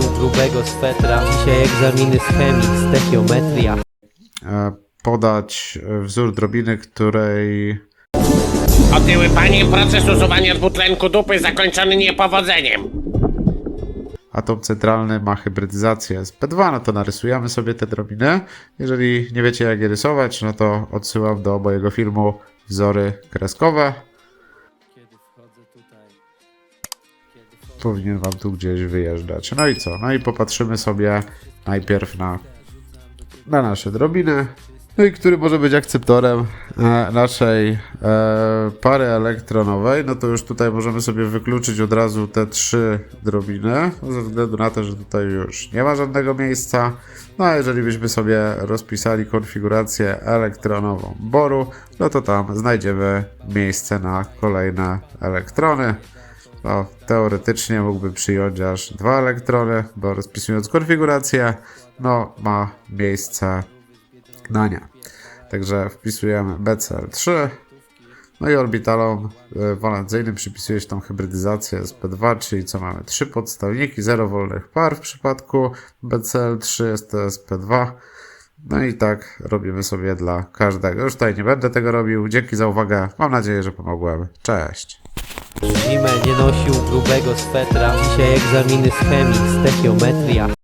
nosił grubego swetra Dzisiaj egzaminy z chemii, stechiometria e, podać e, wzór drobiny, której Otyły panie, proces usuwania dwutlenku dupy zakończony niepowodzeniem. atom centralny ma hybrydyzację z P2, no to narysujemy sobie te drobiny. Jeżeli nie wiecie jak je rysować, no to odsyłam do mojego filmu wzory kreskowe. Powinien wam tu gdzieś wyjeżdżać. No i co? No i popatrzymy sobie najpierw na, na nasze drobiny. No i który może być akceptorem e, naszej e, pary elektronowej, no to już tutaj możemy sobie wykluczyć od razu te trzy drobiny, ze względu na to, że tutaj już nie ma żadnego miejsca. No a jeżeli byśmy sobie rozpisali konfigurację elektronową boru, no to tam znajdziemy miejsce na kolejne elektrony. No, teoretycznie mógłby przyjąć aż dwa elektrony, bo rozpisując konfigurację, no ma miejsce na nie. Także wpisujemy BCL3. No i orbitalom y, walencyjnym przypisuje się tą hybrydyzację z P2, czyli co mamy? Trzy podstawniki, 0 wolnych par w przypadku BCL3 jest to SP2. No i tak robimy sobie dla każdego. Już tutaj nie będę tego robił. Dzięki za uwagę. Mam nadzieję, że pomogłem. Cześć. Zimę nie nosił grubego swetra. Dzisiaj egzaminy z chemii, stechiometria